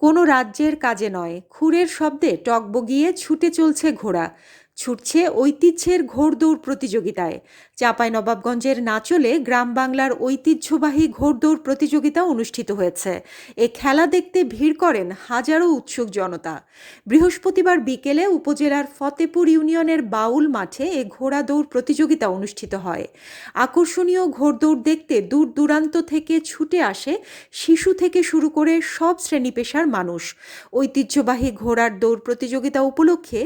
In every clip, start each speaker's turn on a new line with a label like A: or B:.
A: কোনো রাজ্যের কাজে নয়। খুরের শব্দে টকবগিয়ে ছুটে চলছে ঘোড়া। ছুটছে ঐতিহ্যের ঘোড়দৌড় প্রতিযোগিতায়। চাপাই নবাবগঞ্জের নাচলে গ্রাম বাংলার ঐতিহ্যবাহী ঘোড়দৌড় প্রতিযোগিতা অনুষ্ঠিত হয়েছে। এ খেলা দেখতে ভিড় করেন হাজারো উৎসুক জনতা। বৃহস্পতিবার বিকেলে উপজেলার ফতেপুর ইউনিয়নের বাউল মাঠে এ ঘোড়া দৌড় প্রতিযোগিতা অনুষ্ঠিত হয়। আকর্ষণীয় ঘোড়দৌড় দেখতে দূর দূরান্ত থেকে ছুটে আসে শিশু থেকে শুরু করে সব শ্রেণি পেশার মানুষ। ঐতিহ্যবাহী ঘোড়ার দৌড় প্রতিযোগিতা উপলক্ষে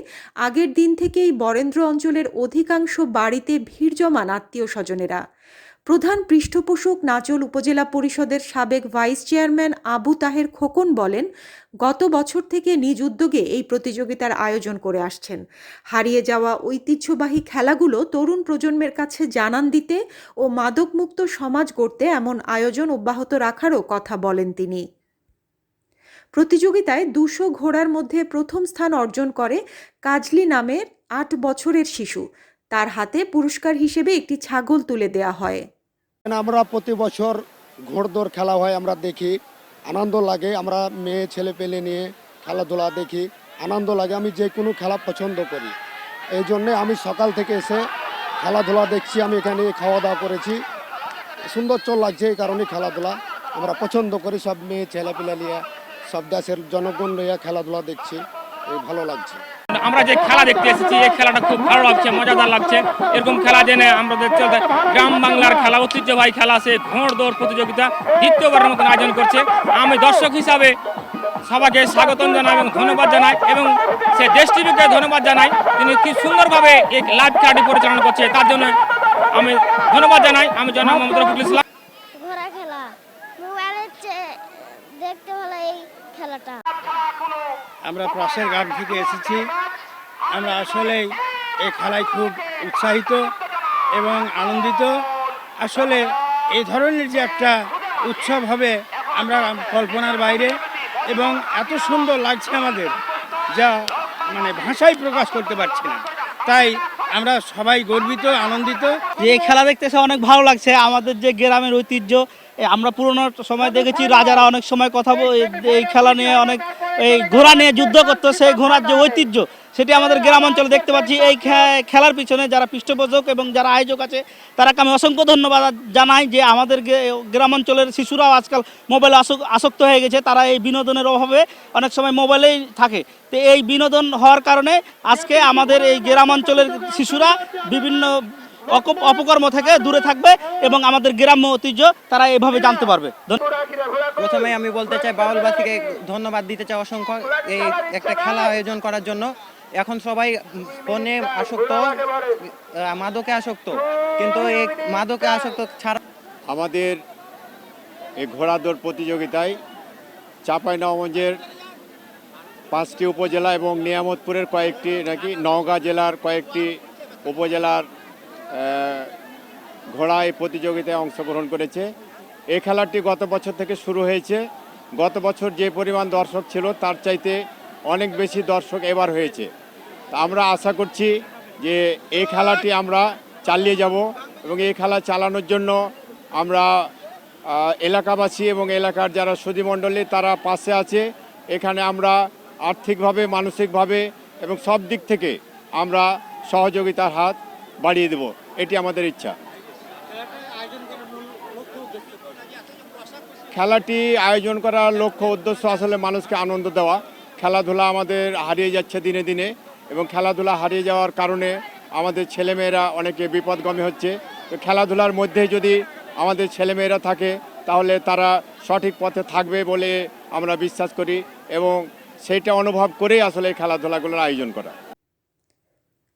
A: আগের দিন থেকেই বরেন্দ্র অঞ্চলের অধিকাংশ বাড়িতে ভিড় জমান আত্মীয় স্বজনেরা। প্রধান পৃষ্ঠপোষক নাচল উপজেলা পরিষদের সাবেক ভাইস চেয়ারম্যান আবু তাহের খোকন বলেন, গত বছর থেকে নিজ উদ্যোগে এই প্রতিযোগিতার আয়োজন করে আসছেন। হারিয়ে যাওয়া ঐতিহ্যবাহী খেলাগুলো তরুণ প্রজন্মের কাছে জানান দিতে ও মাদকমুক্ত সমাজ গড়তে এমন আয়োজন অব্যাহত রাখারও কথা বলেন তিনি। প্রতিযোগিতায় দুশো ঘোড়ার মধ্যে প্রথম স্থান অর্জন করে কাজলি নামের আট বছরের শিশু। তার হাতে পুরস্কার হিসেবে একটি ছাগল তুলে দেয়া হয়।
B: আমরা প্রতি বছর ঘোড়দৌড় খেলা হয়, আমরা দেখি। আনন্দ লাগে, আমরা মেয়ে, ছেলে পেলে নিয়ে খেলাধুলা দেখি। আনন্দ লাগে, আমি যে কোনো খেলা পছন্দ করি। এই জন্যে আমি সকাল থেকে এসে খেলাধুলা দেখছি, আমি এখানে খাওয়া দাওয়া করেছি। সুন্দর চল লাগছে এই কারণে খেলাধুলা আমরা পছন্দ করি, সব মেয়ে, ছেলে পেলে নিয়ে, সব দেশের জনগণ নিয়ে খেলাধুলা দেখছি, এই ভালো লাগছে।
C: আমরা যে খেলা দেখতে এসেছি এই খেলাটা খুব ভালো লাগছে মজাদার লাগছে। এরকম খেলা জেনে আমরা দেখতে গ্রাম বাংলার খেলা ঐতিহ্যবাহী খেলা সে ঘোড় দৌড় প্রতিযোগিতা দ্বিতীয়বারের মতন আয়োজন করছে। আমি দর্শক হিসাবে সবাইকে স্বাগতম জানাই এবং ধন্যবাদ জানাই এবং সে দেশ টিভিকে ধন্যবাদ জানাই। তিনি কি সুন্দরভাবে এই লাইভ খেলাটি পরিচালনা করছে তার জন্য আমি ধন্যবাদ জানাই। আমি জনাব মোহাম্মদ রফিকুল ইসলাম।
D: ঘোড়া খেলা। মোবাইলের দেখতে ভালো এই খেলাটা।
E: আমরা পাশের গ্রাম থেকে এসেছি। আমরা আসলেই এই খেলায় খুব উৎসাহিত এবং আনন্দিত। আসলে এই ধরনের যে একটা উৎসব হবে আমরা কল্পনার বাইরে এবং এত সুন্দর লাগছে আমাদের যা মানে ভাষায় প্রকাশ করতে পারছি না। তাই আমরা সবাই গর্বিত, আনন্দিত।
F: যে খেলা দেখতে এসে অনেক ভালো লাগছে। আমাদের যে গ্রামের ঐতিহ্য আমরা পুরোনো সময় দেখেছি, রাজারা অনেক সময় কথা এই- খেলা নিয়ে অনেক, এই ঘোড়া নিয়ে যুদ্ধ করতো, সেই ঘোড়ার যে ঐতিহ্য, সেটি আমাদের গ্রাম অঞ্চলে দেখতে পাচ্ছি। এই খেলার পিছনে যারা পৃষ্ঠপোষক এবং যারা আয়োজক আছে, তারাকে আমি অসংখ্য ধন্যবাদ জানাই যে আমাদের গ্রাম অঞ্চলের শিশুরাও আজকাল মোবাইলে আসক- আসক্ত হয়ে গেছে। তারা এই বিনোদনের অভাবে অনেক সময় মোবাইলেই থাকে। তো এই বিনোদন হওয়ার কারণে আজকে আমাদের এই গ্রাম অঞ্চলের শিশুরা বিভিন্ন অপকর্ম থেকে দূরে থাকবে এবং আমাদের গ্রাম্য ঐতিহ্য তারা এভাবে জানতে পারবে।
G: প্রথমে আমি বলতে চাই বাউলবাসীকে ধন্যবাদ দিতে চাই অসংখ্য এই একটা খেলা আয়োজন করার জন্য এখন সবাই ফোনে আসক্ত মাদকে আসক্ত কিন্তু এই মাদকে আসক্ত ছাড়া
H: আমাদের এই ঘোড়াদৌড় প্রতিযোগিতায় চাঁপাইনবাবগঞ্জের পাঁচটি উপজেলা এবং নিয়ামতপুরের কয়েকটি নাকি নওগাঁ জেলার কয়েকটি উপজেলার ঘোড়া এই প্রতিযোগিতায় অংশগ্রহণ করেছে। এই খেলাটি গত বছর থেকে শুরু হয়েছে। গত বছর যে পরিমাণ দর্শক ছিল, তার চাইতে অনেক বেশি দর্শক এবার হয়েছে। তা আমরা আশা করছি যে এই খেলাটি আমরা চালিয়ে যাব এবং এই খেলা চালানোর জন্য আমরা এলাকাবাসী এবং এলাকার যারা সুদীমণ্ডলী তারা পাশে আছে। এখানে আমরা আর্থিকভাবে, মানসিকভাবে এবং সব দিক থেকে আমরা সহযোগিতার হাত বাড়িয়ে দেব। এটি আমাদের ইচ্ছা। খেলাটি আয়োজন করার লক্ষ্য উদ্দেশ্য আসলে মানুষকে আনন্দ দেওয়া। খেলাধুলা আমাদের হারিয়ে যাচ্ছে দিনে দিনে এবং খেলাধুলা হারিয়ে যাওয়ার কারণে আমাদের ছেলেমেয়েরা অনেকে বিপদগামী হচ্ছে। তো খেলাধুলার মধ্যে যদি আমাদের ছেলেমেয়েরা থাকে, তাহলে তারা সঠিক পথে থাকবে বলে আমরা বিশ্বাস করি এবং সেইটা অনুভব করেই আসলে খেলাধুলাগুলোর আয়োজন করা।